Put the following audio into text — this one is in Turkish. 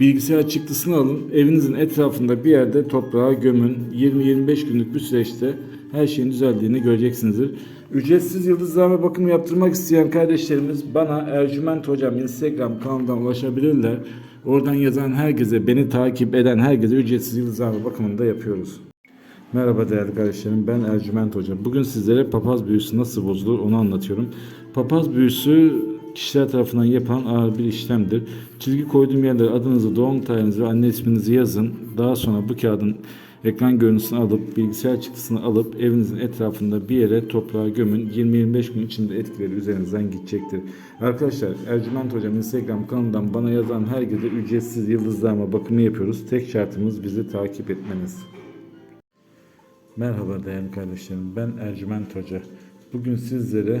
Bilgisayar çıktısını alın, evinizin etrafında bir yerde toprağa gömün. 20-25 günlük bir süreçte her şeyin düzeldiğini göreceksinizdir. Ücretsiz yıldızlama bakımı yaptırmak isteyen kardeşlerimiz bana Ercüment Hocam Instagram kanalından ulaşabilirler. Oradan yazan herkese, beni takip eden herkese ücretsiz yıldızlama bakımını da yapıyoruz. Merhaba değerli kardeşlerim ben Ercüment Hoca. Bugün sizlere papaz büyüsü nasıl bozulur onu anlatıyorum. Papaz büyüsü kişiler tarafından yapılan ağır bir işlemdir. Çizgi koyduğum yerlere adınızı, doğum tarihinizi ve anne isminizi yazın. Daha sonra bu kağıdın ekran görüntüsünü alıp bilgisayar çıktısını alıp evinizin etrafında bir yere toprağa gömün. 20-25 gün içinde etkileri üzerinizden gidecektir. Arkadaşlar Ercüment Hocam Instagram kanalından bana yazan herkese ücretsiz yıldızlama bakımı yapıyoruz. Tek şartımız bizi takip etmeniz. Merhaba değerli kardeşlerim. Ben Ercüment Hoca. Bugün sizlere